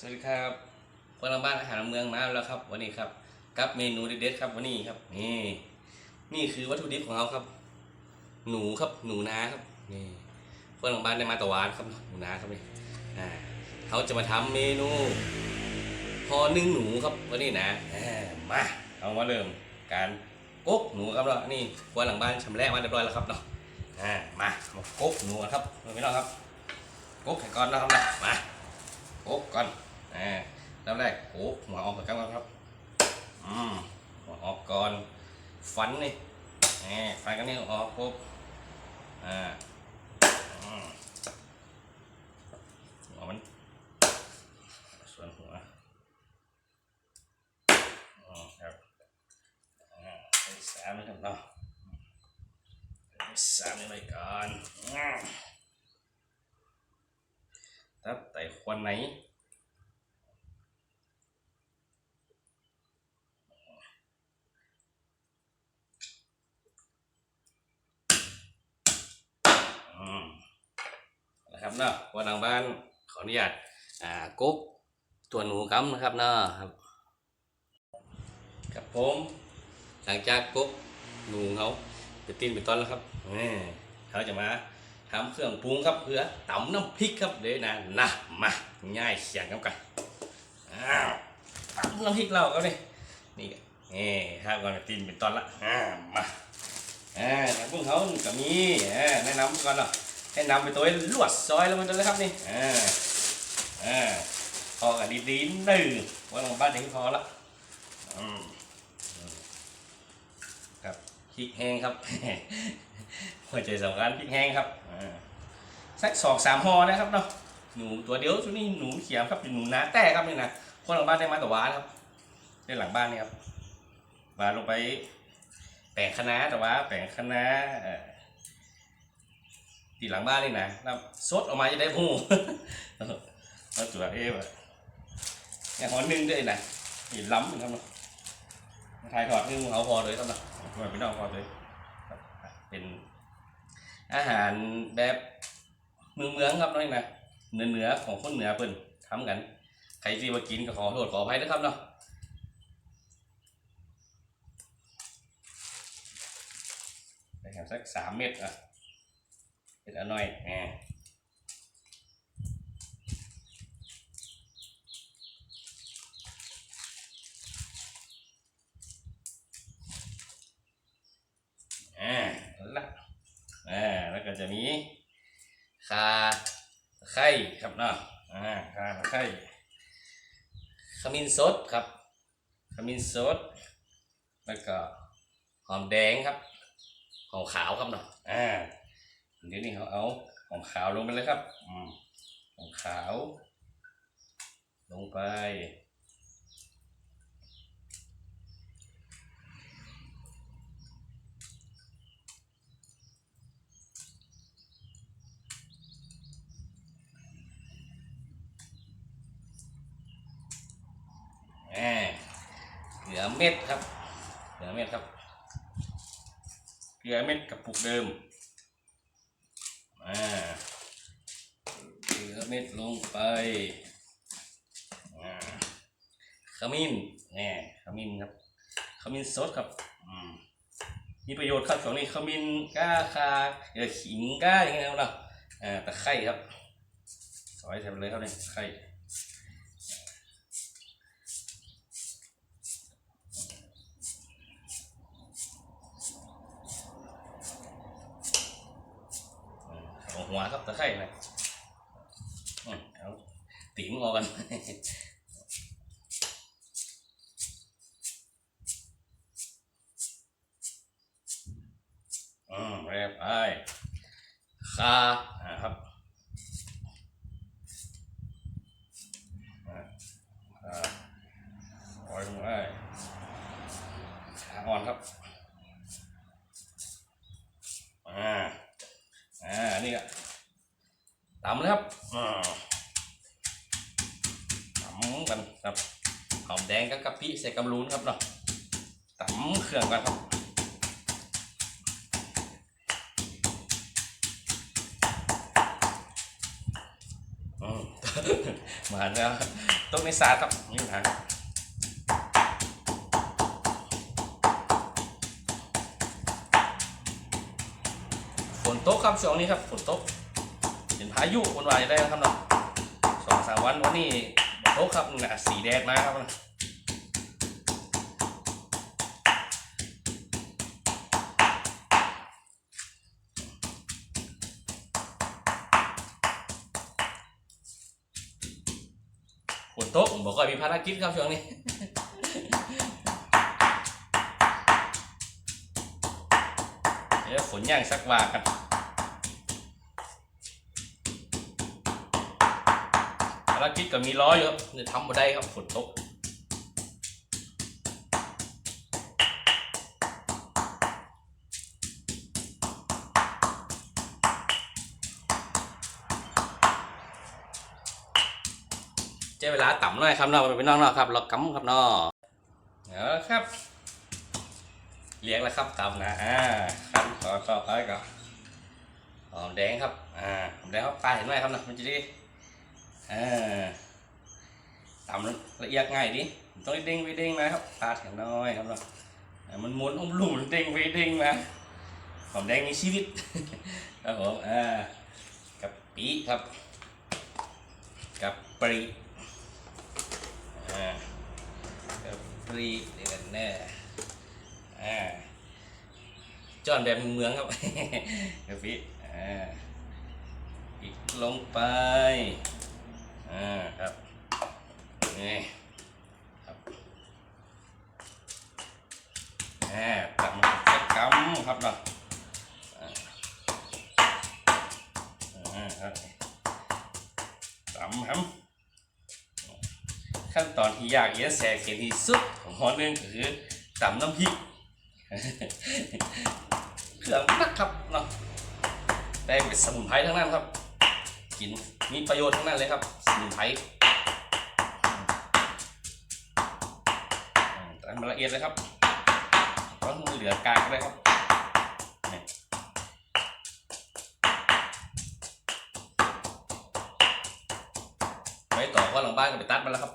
สวัสดีครับคนละบ้านอาหารเมืองมาแล้วครับ วันนี้ครับกับเมนูเด็ดๆครับวันนี้ครับนี่นี่คือวัตถุดิบของเราครับ หนูครับหนูนาครับนี่คนละบ้านได้มาตะวานครับหนูนาครับนี่อ่าเขาจะมาทำเมนูพอนึ่งหนูครับวันนี้นะมาเอามาเริ่มการกกหนูครับเนาะนี่ครัวหลังบ้านชำแรกมาเรียบร้อยแล้วครับเนาะอ่ามามากกหนูกันครับไม่ต้องครับกกไข่ก้อนนะครับนะมาโขกก่อน อ่แล้วแรกโขกหัวออกก่อนครับอืมหัวออกก่อน ฟันนี่อ่าฟันกันนี่ออกปุ๊บอ่าหัวมันส่วนหัวอืมครับอ่าสามนะครับเนาะสามไปก่อนตับไต่ควันไหน อืม นะครับเนาะวันทางบ้านขออนุญาตอ่ากุ๊กตัวหนูกำนะครับเนาะครับครับผมหลังจากกุ๊กหนูเขาเป็นตีนเป็นต้นแล้วครับนี่เขาจะมาทำเครื่องปรุงครับเพื่อตำน้ำพริกครับเดี๋ยวนะนะมาง่ายเสียงกันกันอ้าวตำน้ำพริกเราก็นี่นี่นี่ครับก่อนตีนเป็นต้นละอ่ามาอ่าแต่พวกเขาก็มีอ่าแนะนำก่อนเนาะ แนะนำไปตัวลวดซอยลงมาตัวเลยครับนี่อ่าอ่าพอกันดีๆหนึ่งว่าลงบ้านเด็กพอละอืมครับพริกแห้งครับหัวใจสำคัญพริกแห้งครับอ่าสักสองสามห่อนะครับเนาะหนูตัวเดียวช่วงนี้หนูเขียมครับหนูนาแต่ครับนี่นะคนหลังบ้านได้มาแต่วาครับได้หลังบ้านนี่ครับวาลงไปแปลงคณะแต่ว่าแปลงคณะเอ่อ ตีหลังบ้านนี่นะแล้วซดออกมาจะได้พูแล้วตัวเอ๊ะอย่างหอนึงด้วยนะนี่ล้ำครับเนาะทายถอดนึงเขาพอเลยครับเนาะมาพี่น้องพอเลยเป็นอาหารแบบเมืองเมืองครับน้อยนะเนือเนือของคนเหนือเพิ่นทำกันใครที่มากินก็ขอโทษขออภัยนะครับเนาะไปแถวสักสามเม็ดอะ เม็ดละหน่อยแหมอ่าละอ่าแล้วก็จะมีคาไคร้ครับเนาะอ่าคาไคร้ขมิ้นสดครับ ขมิ้นสด แล้วก็หอมแดงครับหอมขาวครับเนาะอ่า เดี๋ยวนี้เขาเอาหอมขาวลงไปเลยครับอืมหอมขาว ลงไปเกลือเม็ดครับเกลือเม็ดครับเกลือเม็ดกระปุกเดิม อ่าเกลือเม็ดลงไปอ่าขมิ้นแหน่ขมิ้นครับขมิ้นสดครับอืมมีประโยชน์ครับช่วงนี้ขมิ้นก้าคาเออขิงก้าอย่างเงี้ยครับเนาะอ่าตะไคร้ครับซอยใส่ไปเลยครับเนี่ยตะไคร้ เอาหั วครับตะไคร่นะอืมเอาตีมงออกกันอืมเรียบไปคาอ่าครับอ่าอ่าโอ้ยลงไปขาอ่อนครับอ่า อ่า นี่ก็ ตำเลยครับอ่าตำกันครับหอมแดงกับกะปิใส่กำลูนครับเนาะตำเครื่องกันครับอืมมาแล้วต้องในสาครับนี่นะฝนตกครับช่วงนี้ครับฝนตก เห็นพายุคนวายได้นะครับเนาะสองสามวันวันนี้โตกครับหนาสีแดดมาครับนะฝนตกผมบอกว่ามีภารกิจครับช่วงนี้เดี๋ยวฝนย่างสักวากันารกิจก็มีล้อยอยู่ครับจะทำมาได้ครับฝนตกเจ้าเวลาต่ำหน่อยครับเนาะไปน้อกๆครับเรากำครับเนาะเอาละครับ เลี้ยงแล้วครับตำนะอ่าขั้นตอนต่อไปก็หอมแดงครับอ่าหอมแดงครับปลาเห็นไหมครับนะมันจะได้ อ่าตำละเอียดง่ายดิต้องเด้งไปเด้งมาครับปลาแถวน้อยครับเนาะมันหมุนอมลุ่มเด้งไปเด้งมาหอมแดงมีชีวิตครับผมอ่ากับปีครับกับปรีอ่ากับปรีเดี๋ยวนแน่อ่าจอนแบบเมืองครับกาแฟอ่าอีกลงไป อ่าครับนี่ครับอ่าตำสักกำครับเนาะอ่าอ่าครับตำครับขั้นตอนที่ยากเย็นแสเขียนที่สุดของหอหนึงก็คือตำน้ำพริกเครื่องนักครับเนาะได้เป็นสมุนไพรทั้งนั้นครับ กินมีประโยชน์ทั้งนั้นเลยครับ สมุนไพรอืมตามละเอียดเลยครับต้องเหลือกากเลยครับนี่ไปต่อก็หลังบ้านก็ไปตัดมาแล้วครับ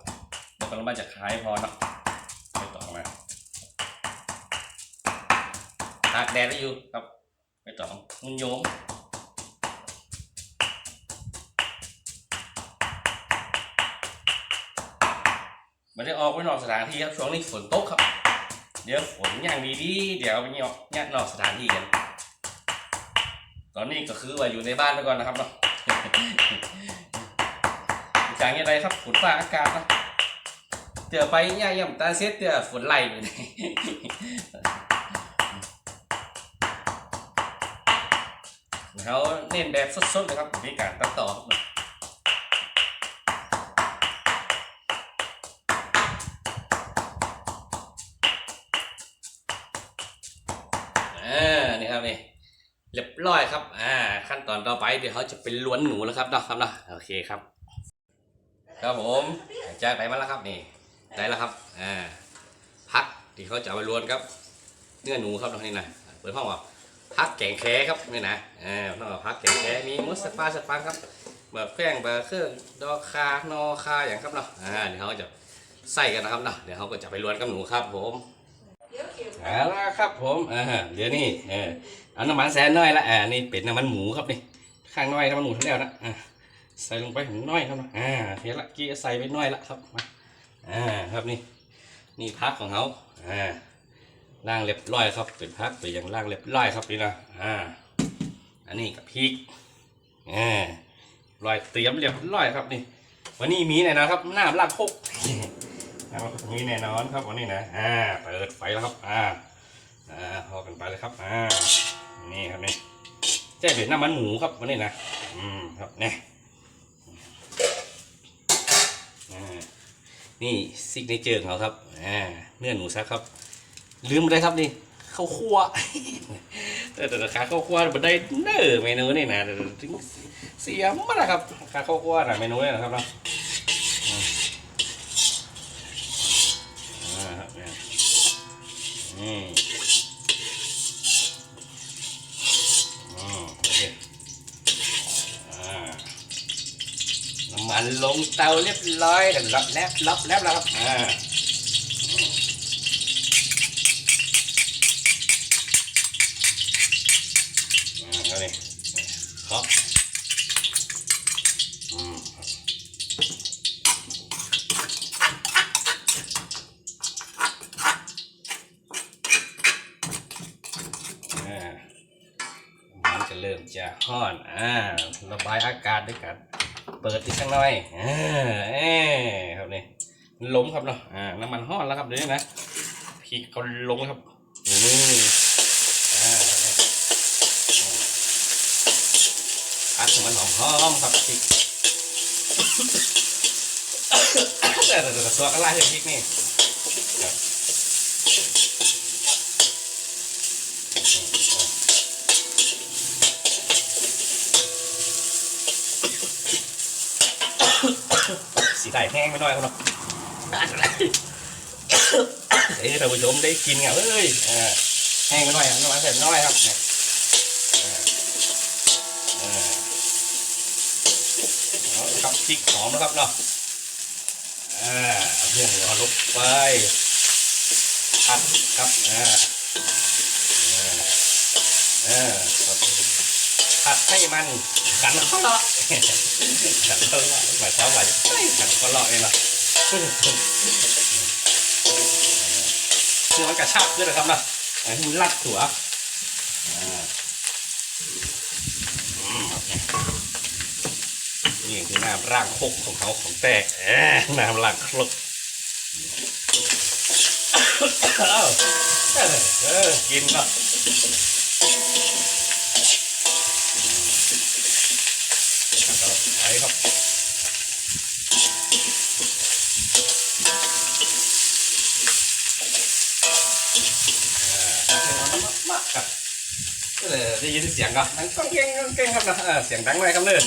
เดี๋ยวหลังบ้านจะขายพอนะไปต่อมาตากแดดได้อยู่ครับไม่ต้อมันโยม มันได้ออกไปนอกสถานที่ครับช่วงนี้ฝนตกครับ เดี๋ยวฝนอย่างดีดีเดี๋ยวไปเนี่ยเนี่ยนอกสถานที่กัน ตอนนี้ก็คือว่าอยู่ในบ้านไปก่อนนะครับเนาะจากนี้ไรครับฝนฟ้าอากาศนะเตือไปเนี่ยย่ำตาเซ็ตเตือฝนไหลอยู่เขาเน้นแบบสดๆเลยครับมีการตัดต่อครับ อ่านี่ครับนี่เรียบร้อยครับอ่าขั้นตอนต่อไปเดี๋ยวเขาจะเป็นล้วนหนูแล้วครับเนาะครับเนาะโอเคครับ ครับผมจากไหนมาแล้วครับนี่ได้แล้วครับอ่าพักที่เขาจะเอาไปล้วนครับ เนื้อหนูครับเนาะนี่นะเปิดห้องว่าพักแกงแค่ครับนี่นะอ่าต้องพักแกงแค่มีมุสปาสปังครับแบบแป้งแบบเครื่องดอกคานอคาอย่างครับเนาะอ่าเดี๋ยวเขาจะใส่กันนะครับเนาะเดี๋ยวเขาก็จะไปล้วนกับหนูครับผม เอาละครับผมอ่าเดี๋ยวนี่เออเอาน้ำมันแสนน้อยละอ่านี่เป็นน้ำมันหมูครับนี่ข้างน้อยน้ำมันหมูทั้งแล้วนะอ่าใส่ลงไปถึงน้อยครับนะอ่าเห็นละกี้ใส่ไปน้อยละครับมาอ่าครับนี่นี่พักของเขาอ่าล่างเรียบร้อยครับเป็นพักไปอย่างล่างเรียบร้อยครับนี่นะอ่าอันนี้กับพริกอ่าลอยเตรียมเรียบร้อยครับนี่วันนี้มีแน่นอนครับหน้าลากคก มีแน่นอนครับวันนี้นะอ่าเปิดไฟแล้วครับอ่าอ่าพอกันไปเลยครับอ่านี่ครับนี่แจ้เป็นน้ำมันหมูครับวันนี้นะอืมครับเนี่ยนี่ซิกเนเจอร์ของเขาครับอ่าเนื้อหนูซักครับ ลืมไปเลครับนี่ข้าวคั่วแต่แต่ขาข้าวคั่วมันได้เนอเมนูนี่นะแต่ถึงเสียมาแล้วครับขาข้าวคั่วนะเมนูนี่นะครับเนาะอืมอ่าครับเนี่ยอืมอืมโอเคอ่า น้ำมันลงเตาเรียบร้อยกันรับแลบรับแลบแล้วครับอ่าอ่าเอาเลยครับอืมอ่า มันจะ เริ่มจะห้อนอ่าระบายอากาศด้วยกันเปิดอีกสักหน่อยอ่าเอ้ครับนี่ล้มครับเนาะอ่าน้ำมันห้อนแล้วครับเดี๋ยวนี้นะพริกเขาลงแล้วครับอืมอ่าอัดมันหอมหอมๆครับพริกเดี๋ยวเดี๋ยวเดี๋ยวตัวก็ไล่ให้พริกนี่ครับสี ไก่แห้งไปหน่อยครับเนาะเดี๋ยท่านผู้ชมได้กินไงเอ้ยแห้งไปหน่อยน้ำมันเสร็จน้อยครับเนี่ยครับพริกหอมนะครับเนาะอ่าเอาเครื่องหัวลงไปผัดครับอ่าอ่าอ่าครับผัดให้มันขันข้อเลา ขันข้อเลาะหมายความว่าเฮ้ยขันข้อเลาะเองเนาะคือมันกระชับขึ้นนะครับเนาะให้มันรัดถั่วนี่คือน้ำร่างคกของเขาของแตกน้ำร่างครกเอาเออเออกินเนาะครับไปครับ มากครับเลยได้ยินเสียงก็ดังก้องเก่งเก่งครับนะเสียงดังเลยครับเลย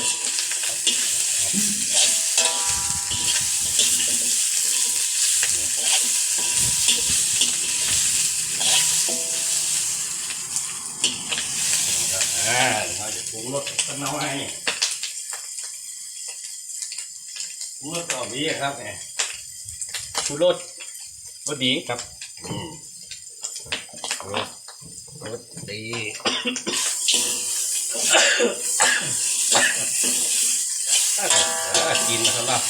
เราจะปรุงรสกันน้อยปรุงรสต่อบีครับเนี่ยชูรสรสดีครับ อืม รสดีกินนะครับเนาะ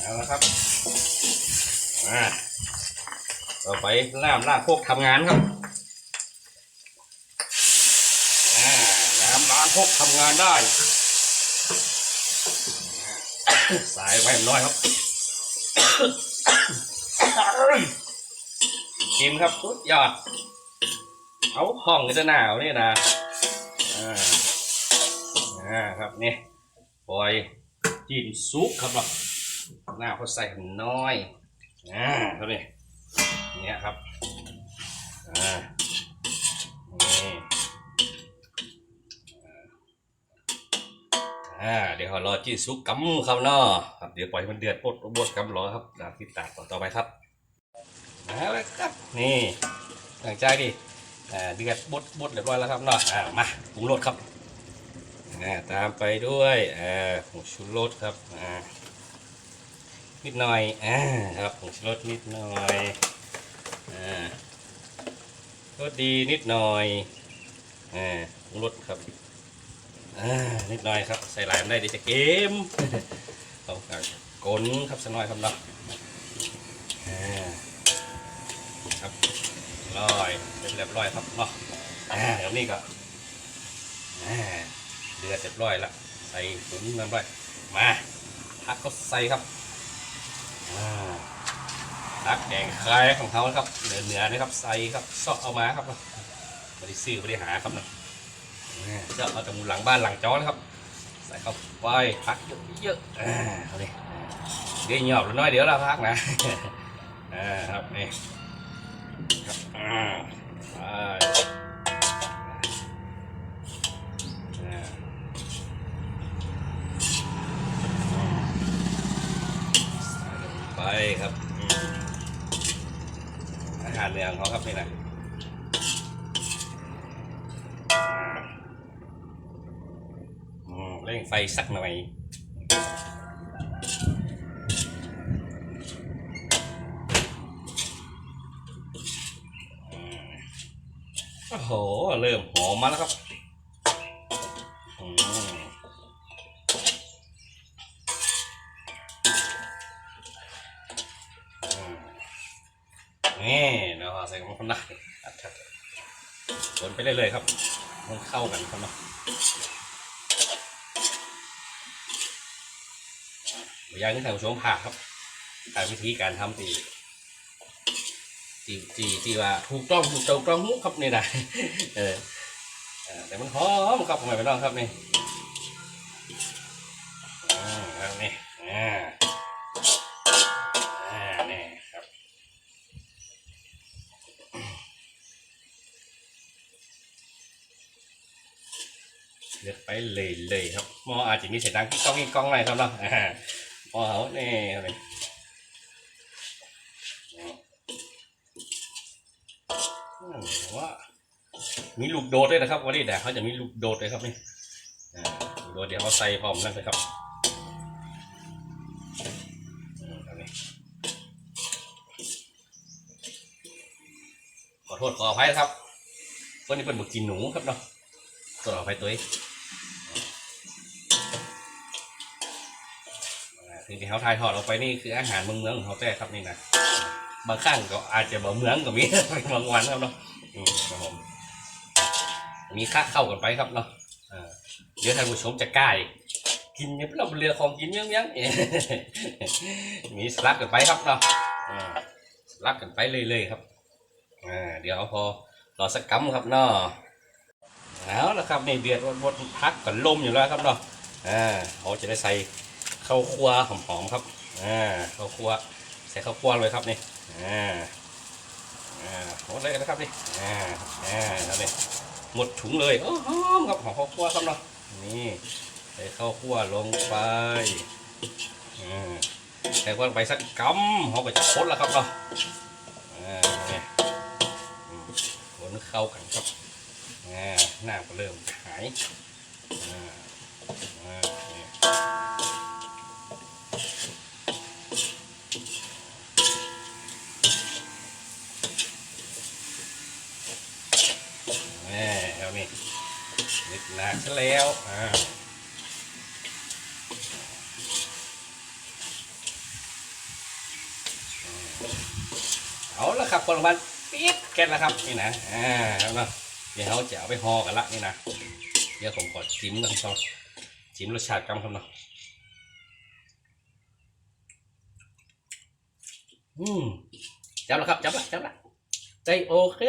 เอาละครับอ่าต่อไปน้ำลาพวกทำงานครับน้ำล้างพวกทำงานได้ สายไว้น้อยครับ ชิมครับสุดยอด เอาห้องจะหนาวนี่นะอ่าอ่าครับนี่ปล่อยจิ้มซุปครับเนาะหน้าเขาใส่น้อยอ่าครับนี่เนี่ยครับอ่า อ่าเดี๋ยวรอจิ้ซุปกำครับเนาะครับเดี๋ยวปล่อยให้มันเดือดปดบดกำรอครับตามที่ตากต่อตอไปครับเอาละครับนี่หลังจากที่อ่าเดือดบดบดเรียบร้อยแล้วครับเนาะอ่ามาปรุงรสครับอ่าตามไปด้วยอ่าผงชูรสครับอ่านิดหน่อยอ่าครับผงชูรสนิดหน่อยอ่ารสดีนิดหน่อยอ่าปรุงรสครับ อ่านิดหน่อยครับ ใส่หลายมันได้เดี๋ยวจะเกมเอาอะกลนครับสักหน่อยครับเนาะอ่าครับร้อยเป็นเรียบร้อยครับเนาะอ่าเดี๋ยวนี้ก็อ่าเดือดเรียบร้อยละใส่ถุงน้ำร้อยมาพักก็ใส่ครับอ่าพักแกงคายของเขาครับเหนือเหนือนะครับใส่ครับซอกเอามาครับบริซื้อบริหารครับเนาะ จาะเอาจากหมูหลังบ้านหลังจอนะครับ ใส่เข้าไปพักเยอะๆอ่าเอาเลยเดี๋ยวหยอบหรือน้อยเดี๋ยวเราพักนะอ่าครับนี่ครับอ่าไปอ่าใส่ลงไปครับอืมอาหารเหนือของเขาครับนี่นะ เร่งไฟสักหน่อย โอ้โห เริ่มหอมมาแล้วครับนี่เราใส่ของคนได้อัดครับวนไปเรื่อยๆครับ มันเข้ากันครับเนาะ ยากให้ท่านผู้ชมผ่าครับผ่าวิธีการทำตีตีตีตีว่าถูกต้องถูกต้องต้องมุกครับนี่นะเออแต่มันหอมครับผมไม่ต้องครับนี่อ่าครับนี่อ่าอ่านี่ครับเลือกไปเลยเลยครับมออาจจะมีเสียงดังกิ๊กก้องกิ๊กก้องหน่อยครับเนาะ อ่าหมอเขานี่ครับนี่อืมว่ามีลูกโดดด้วยนะครับวันนี้แต่เขาจะมีลูกโดดเลยครับนี่ลูกโดดเดี๋ยวเขาใส่พร้อมนั่นเลยครับขอโทษขออภัยครับวันนี้เป็นบุกินหนูครับเนาะตัวอภัยตัวเอง สิ่งที่เขาทายทอดออกไปนี่คืออาหารเมืองเมืองของเขาแต่ครับนี่นะบางครั้งก็อาจจะบ่เมืองก็มีบางวันครับเนาะอืมครับผมมีค่าเข้ากันไปครับเนาะเดี๋ยวท่านผู้ชมจะกล้ายกินเนี่ยเราเรือของกินยังยังมีสลับกันไปครับเนาะสลับกันไปเรื่อยๆครับอ่าเดี๋ยวพอรอสักกัมครับเนาะเอาละครับนี่เดือดบดพักก่อนลมอยู่แล้วครับเนาะอ่าเขาจะได้ใส่ ข้าวคั่วหอมๆครับอ่าข้าวคั่วใส่ข้าวคั่วเลยครับนี่อ่าอ่าหมดเลยนะครับนี่อ่าอ่าแล้วนี่หมดถุงเลยโอ้หอมครับหอมข้าวคั่วครับเนาะนี่ใส่ข้าวคั่วลงไปอ่าใส่ข้าวลงไปสักกำเขาก็จะคดแล้วครับเนาะอ่านี่ยอืมคนเข้ากันครับอ่าหน้าก็เริ่มหายอ่าอ่า นี่นิดหนักซะแล้วอ่าเอาละครับคนละมันปิดแก๊สแล้วครับนี่นะอ่าแล้วเนาะเดี๋ยวเขาจะเอาไปห่อกันละนี่นะเดี๋ยวผมขอจิ้มกันครับจิ้มรสชาติกันครับเนาะอืมจับแล้วครับจับละจับละใจโอเค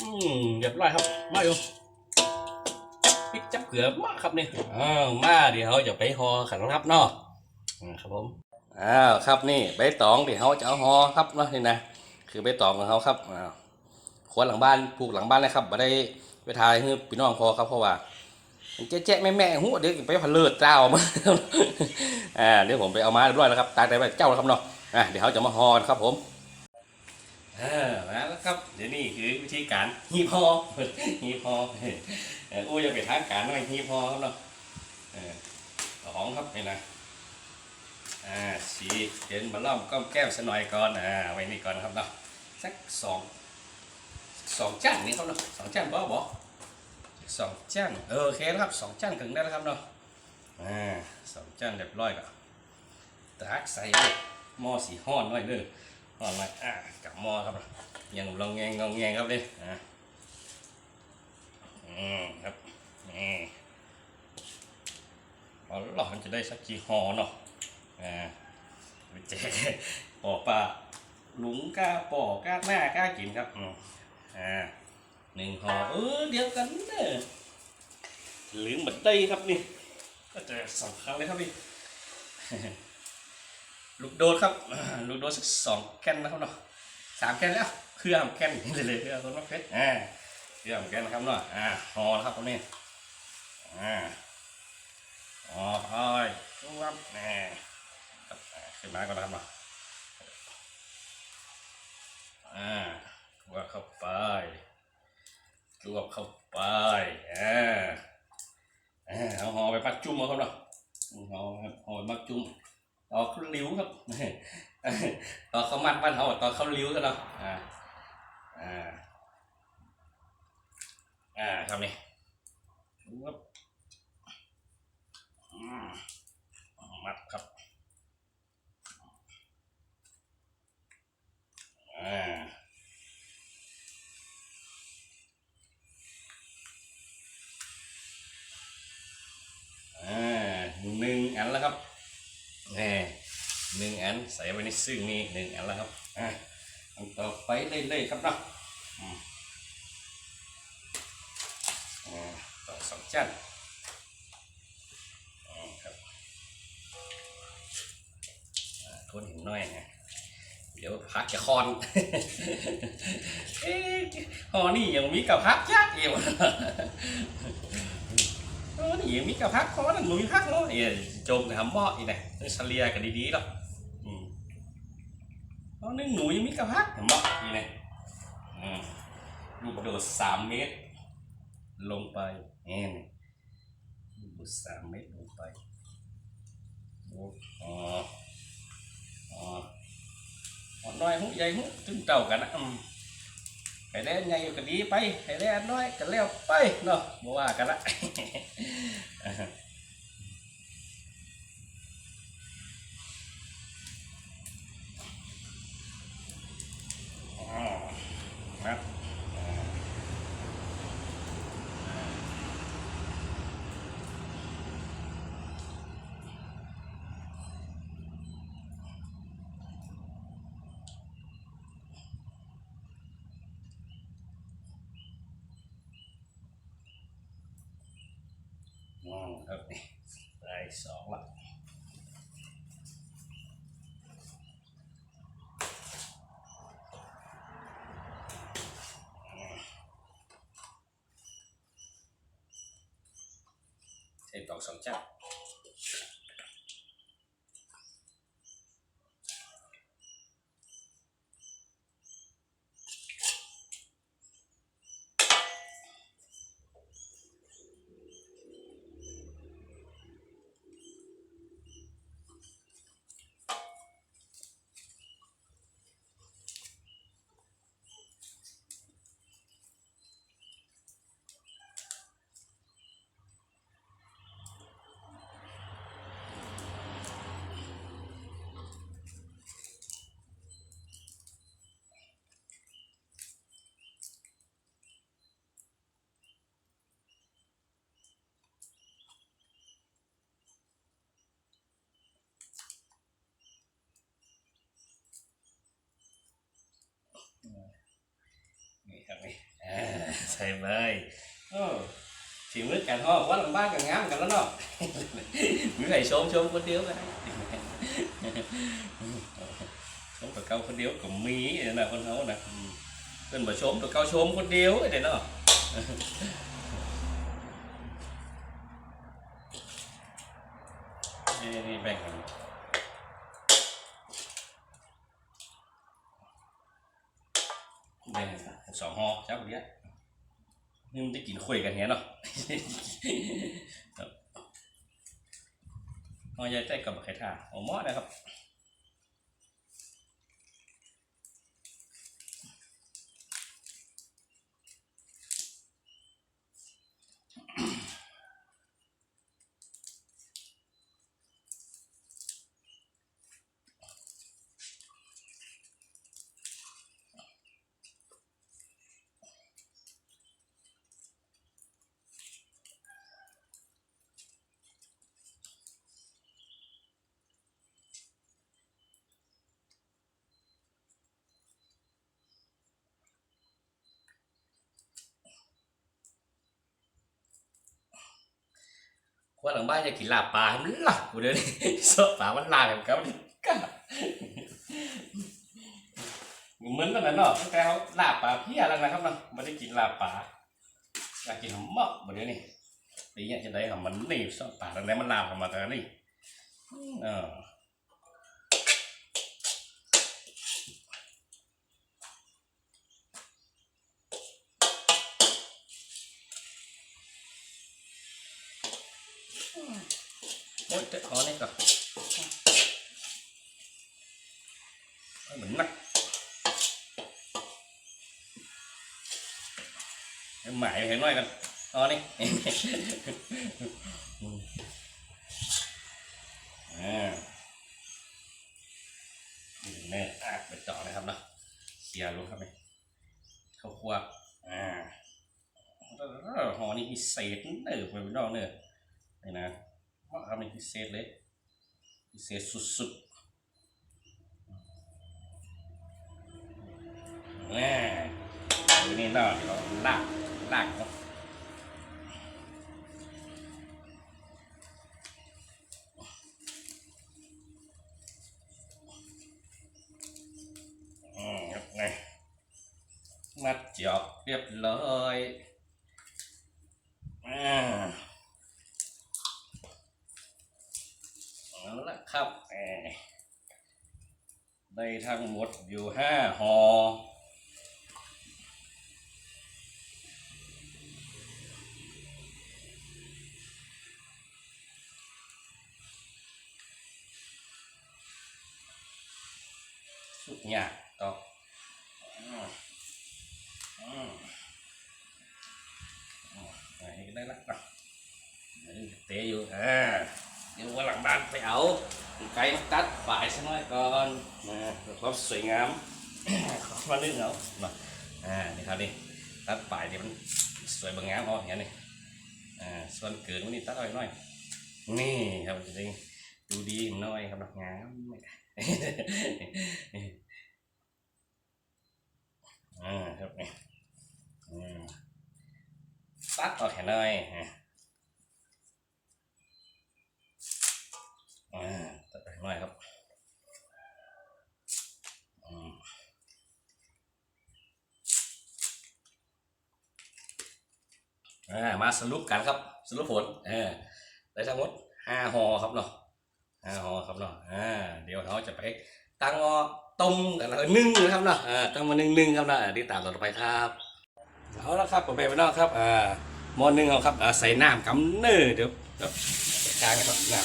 อืมเรียบร้อยครับ มาอยู่พริกจับเกลือมาครับนี่อ้าวมาเดี๋ยวเขาจะไปห่อขันรับเนาะครับผมอ้าวครับนี่ใบตองเดี๋ยวเขาจะเอาห่อครับเนาะนี่นะคือใบตองของเขาครับอ้าวขวนหลังบ้านปลูกหลังบ้านนะครับมาได้ไปทายให้พี่น้องพอครับเพราะว่ามันแจ๊ะแม่แม่หัวเดี๋ยวไปพันเลือดเจ้ามาอ่าเดี๋ยวผมไปเอามาเรียบร้อยแล้วครับตากใจไปเจ้าแล้วครับเนาะอะเดี๋ยวเขาจะมาห่อนครับผม อ่าแล้วครับ เดี๋ยวนี้คือวิธีการฮีพอฮีพอเอออู้จะเป็นทางการหน่อยฮีพอครับเนาะเออของครับนี่นะอ่าสีเห็นมาล่อมก้อมแก้มสหน่อยก่อนอ่าไว้นี่ก่อนครับเนาะสักสองสองจ้านนี่ครับเนาะสองจ้านบ่บอกสองจ้านเออโอเคแล้วครับสองจ้านถึงได้แล้วครับเนาะอ่าสองจ้านเรียบร้อยก็ตักใส่หม้อสีห้อนหน่อยเด้อ ห่อนมาอะกับหม้อครับยังลองแงงลองแงงครับเลยอะอืมครับนี่พอหลอมันจะได้สักกี่ห่อเนาะอ่าไปเจ๊ปอปลาหลุงก้าปอก้าหน้ากล้ากินครับอ่าหนึ่งห่อเออเดียวกันเด้อลืมบัดได้ครับนี่ก็จะสำคัญเลยครับพี่ ลูกโดดครับลูกโดดสักสองแก้นนะครับเนาะสามแก้นแล้วเครื่องแก้นเลยเลยเครื่องคนละเพชรอ่าเครื่องแก้นนะครับเนาะอ่าหอแล้วครับตรงนี้อ่าอ๋อพอยครับแน่ครับอ่าขึ้นมาก่อนนะครับเนาะอ่าว่าเข้าไปรวบเข้าไปอ่าอ่าเอาหอไปพักจุ่มเอาครับเนาะเอาครับเอามักจุ่ม ตอเขาลิ้วครับตอกเขามัดบ้านเขาตอกเขาลิ้วกันเนาะอ่าอ่าอ่าครับนี่ครับอืมมัดครับอ่าอ่าหนึ่งอันแล้วครับ แหมหนึ่งอันใส่ไว้ในซึ่งนี่หนึ่งอันแล้วครับอ่าอันต่อไปเรื่อยๆครับเนาะอืมอ่าต่อสองชั้นอ๋อครับทวนหินน้อยนะเดี๋ยวพักจะคอนเอ๊ะหอนี่ยังมีกับพักยากเอว เออนี่มีกับพักเพราะว่าหนูมีพักเนาะเอ้ยจมกับหำเหมาอีกนะเออเฉลี่ยกันดีๆหรอกอืมเพราะนึ่งหนูยังมีกับพักหำเหมาอีกนะอืมลูกโดดสามเมตร ลงไปเอ็นลูกโดดสามเมตรลงไปโอ้อ๋ออ๋อน้อยหุ้ใหญ่หุ้ตึงเต่ากันนะอืม ไปแล้วใหญ่ก็ดีไปไปแล่นน้อยก็แล้วไปเนาะบ่ว่ากันละอ๋อครับอ๋อครับนี่ได้สองละ ใช้ ตอกสองจับนี่ครับนี่อ่าใช่เลยโอ้ถึงมือกันห่อว่าหลังบ้านกันงามกันแล้ว สองห่อเช้าวันเนี้ยนี่มันจะกินคุยกันเนี้ยเนาะครับห่อใหญ่ใจกับไข่ท่าหัวหม้อนะครับ คนหลังบ้านจะกินลาบปลามันหลับกูเดี๋ยวนี้สดปลามันลาแบบเขาดิก้าเหมือนกันนั้นเนาะตั้งแต่เขาลาบปลาเพี้ยแล้วนะครับเนาะไม่ได้กินลาบปลาอยากกินหอมมะบ่เดี๋ยวนี้ปีนี้จะได้หอมมันนี่สดปลาตั้งแต่มันลาบออกมาแต่นี่เออ โอ้ยเตะคอนี่ก่อนเอาเหมือนนักเดี๋ยวหมายเห็นหน่อยกันเอ๋อนี่อ่าแม่อะไปต่อนะครับเนาะเสียรู้ครับไหมข้าวคั่วอ่าห่อนี่พิเศษเนอไปนอกเนอนี่นะ ทำเป็นพิเศษเลย พิเศษสุดๆแน่ทีนี้เนาะเราลากลากเนาะอืมครับไงมัดจอกเรียบร้อยอ่าเอาละ ครับแหมได้ทั้งหมดอยู่ห้าหอสุกยากต่ออืมอืมอืมอันก็ได้ละอ่อันนี้เตะอยู่อ่า ดี๋ยวว่าหลังบ้านไปเอาไก่ตัดฝ่ายสักหน่อยก่อนนะความสวยงามมานึ่งเอาอ่านี่ครับนี่ตัดฝ่ายเดี๋ยวมันสวยบางงามเอาอย่างนี้อ่าส่วนเกินวันนี้ตัดเอาอีกหน่อยนี่ครับจริงดูดีหน่อยครับงามอ่าครับนี่อืมตัดออกแค่หน่อยอะอ่าตัดออกหน่อยครับอืมอ่า มาสรุปกันครับ สรุปผลเออได้ทั้งหมดห้าห่อครับเนาะห้าห่อครับเนาะอ่าเดี๋ยวเราจะไปตั้งหม้อต้มกันแล้วนึ่งนะครับเนาะอ่าตั้งมานึ่งนึ่งครับเนาะอ่ติดตามต่อไปครับเอาละครับผมไปไปนอกครับอ่าหม้อนึ่งเอาครับอ่าใส่น้ำกำเนอเดี๋ยวเดี๋ยวกลางนะครับน้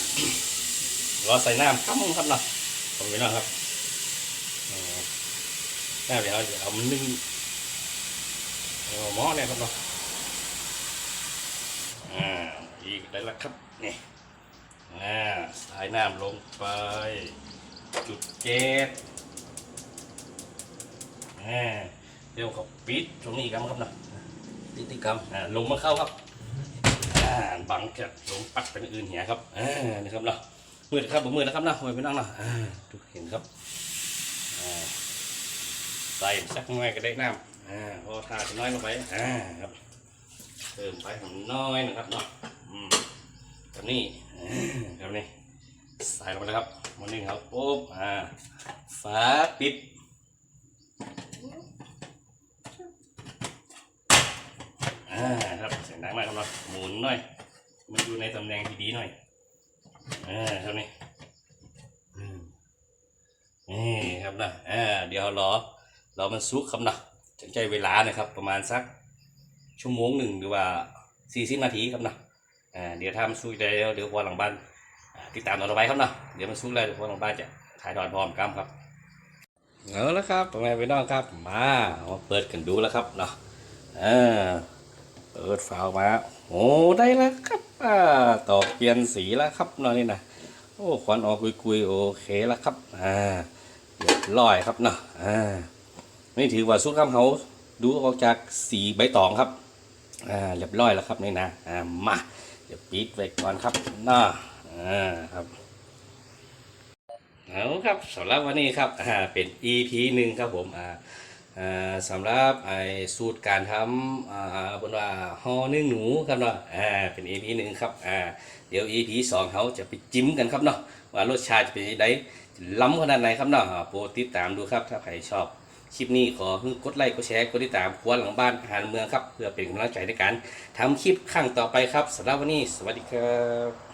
ำรอใส่น้ำกำครับเนาะผมไปนอกครับอ่าน้ำเดี๋ยวเอาเดี๋ยวเอามันนึ่งหม้อเนี่ยครับเนาะ อ่าอีกได้แล้วครับนี่อ่าใส่น้ำลงไป จุดเจ็ดอ่าเดี๋ยวก็ปิดตรงนี้กันครับนะติดติดกำอ่าลงมาเข้าครับอ่าบังแกะลงปัดเป็นอื่นเหียครับอ่านี่ครับเนาะมืดครับผมมืดนะครับนะไว้ไปนั่งเนาะอ่าทุกเห็นครับอ่าใส่สักหน่อยก็ได้น้ำอ่าพอทาจะน้อยลงไปอ่าครับ เติมไปผมน้อยนะครับเนาะอืมแบบนี้อ่าแบบนี้ ใส่ลงไปแล้วครับมันนึ่งครับปุ๊บอ่าฝาปิดอ่าครับเสียงดังมากครับเราหมุนหน่อย มันอยู่ในตำแหน่งที่ดีหน่อยอ่าครับนี่อืมนี่ครับนะอ่าเดี๋ยวรอรอมันซุกครับนะจะใช้เวลานะครับ ประมาณสัก ชั่วโมงหนึ่งหรือว่าสี่สิบนาทีครับนะเดี๋ยวทำซุกได้แล้วเดี๋ยวพอหลังบ้านติดตามต่อไปครับเนาะเดี๋ยวมันสู้เลยพวกน้องบ้านจะถ่ายทอดพร้อมกันครับเอาแล้วครับพ่อแม่พี่น้องครับมาเอามาเปิดกันดูแล้วครับเนาะอ่าเปิดฝาออกมาโอ้ได้แล้วครับอ่าต่อเปลี่ยนสีแล้วครับเนาะนี่นะโอ้ควันออกกุยๆโอเคแล้วครับอ่าเรียบร้อยครับเนาะอ่านี่ถือว่าสุดครับเขาดูออกจากสีใบตองครับ อ่าเรียบร้อยแล้วครับนี่นะอ่ามาเดี๋ยวปิดไว้ก่อนครับเนาะอ่าครับเอาครับสำหรับวันนี้ครับอ่าเป็น EP หนึ่งครับผมอ่าสำหรับไอ้สูตรการทำอ่าบนว่าห่อนึ่งหนูครับเนาะอ่าเป็น EP หนึ่งครับอ่าเดี๋ยว EP สองเขาจะไปจิ้มกันครับเนาะว่ารสชาติจะเป็นยังไงล้ำขนาดไหนครับเนาะโปรดติดตามดูครับถ้าใครชอบ คลิปนี้ขอให้กดไลค์กดแชร์กดติดตามครัวหลังบ้านอาหารเมืองครับ เพื่อเป็นกำลังใจในการทำคลิปครั้งต่อไปครับสำหรับวันนี้ สวัสดีครับ